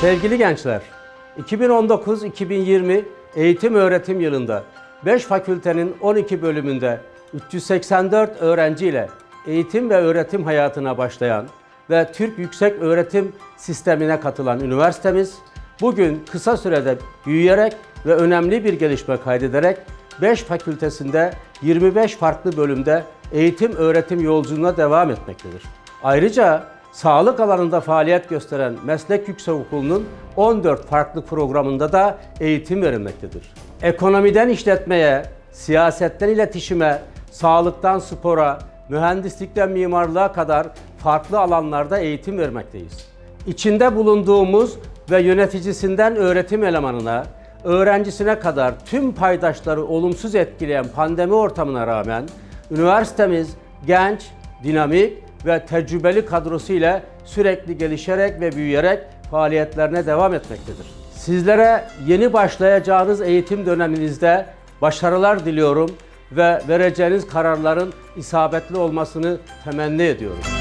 Sevgili gençler, 2019-2020 eğitim öğretim yılında 5 fakültenin 12 bölümünde 384 öğrenciyle eğitim ve öğretim hayatına başlayan ve Türk Yüksek Öğretim Sistemi'ne katılan üniversitemiz bugün kısa sürede büyüyerek ve önemli bir gelişme kaydederek 5 fakültesinde 25 farklı bölümde eğitim öğretim yolculuğuna devam etmektedir. Ayrıca sağlık alanında faaliyet gösteren Meslek Yüksekokulu'nun 14 farklı programında da eğitim verilmektedir. Ekonomiden işletmeye, siyasetten iletişime, sağlıktan spora, mühendislikten mimarlığa kadar farklı alanlarda eğitim vermekteyiz. İçinde bulunduğumuz ve yöneticisinden öğretim elemanına, öğrencisine kadar tüm paydaşları olumsuz etkileyen pandemi ortamına rağmen üniversitemiz genç, dinamik ve tecrübeli kadrosu ile sürekli gelişerek ve büyüyerek faaliyetlerine devam etmektedir. Sizlere yeni başlayacağınız eğitim döneminizde başarılar diliyorum ve vereceğiniz kararların isabetli olmasını temenni ediyorum.